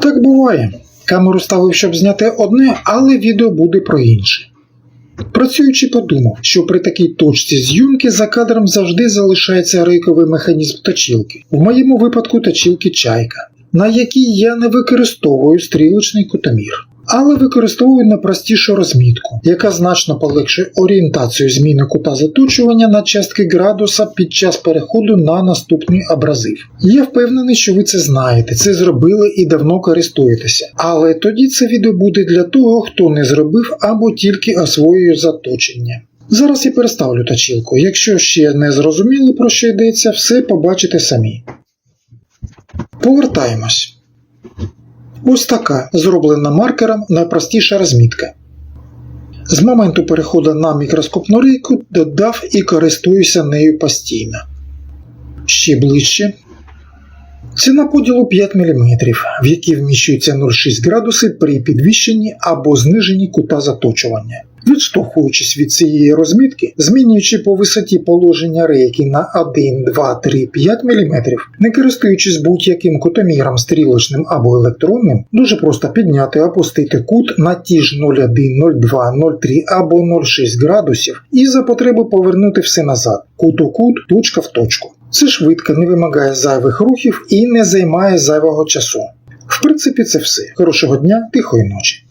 Так буває. Камеру ставив, щоб зняти одне, але відео буде про інше. Працюючи, подумав, що при такій точці зйомки за кадром завжди залишається рейковий механізм точілки, в моєму випадку точілки чайка, на якій я не використовую стрілочний кутомір, але використовую найпростішу розмітку, яка значно полегшує орієнтацію зміни кута заточування на частки градуса під час переходу на наступний абразив. Я впевнений, що ви це знаєте, це зробили і давно користуєтеся, але тоді це відео буде для того, хто не зробив або тільки освоює заточення. Зараз я переставлю точілку. Якщо ще не зрозуміли про що йдеться, все побачите самі. Повертаємось. Ось така зроблена маркером найпростіша розмітка. З моменту переходу на мікроскопну рейку додав і користуюся нею постійно. Ще ближче. Ціна поділу 5 мм, в якій вміщується 0,6 градуси при підвищенні або зниженні кута заточування. Відштовхуючись від цієї розмітки, змінюючи по висоті положення рейки на 1, 2, 3, 5 мм, не користуючись будь-яким кутоміром стрілочним або електронним, дуже просто підняти опустити кут на ті ж 0,1, 0,2, 0,3 або 0,6 градусів і за потреби повернути все назад, кут у кут, точка в точку. Це швидко не вимагає зайвих рухів і не займає зайвого часу. В принципі, це все. Хорошого дня, тихої ночі.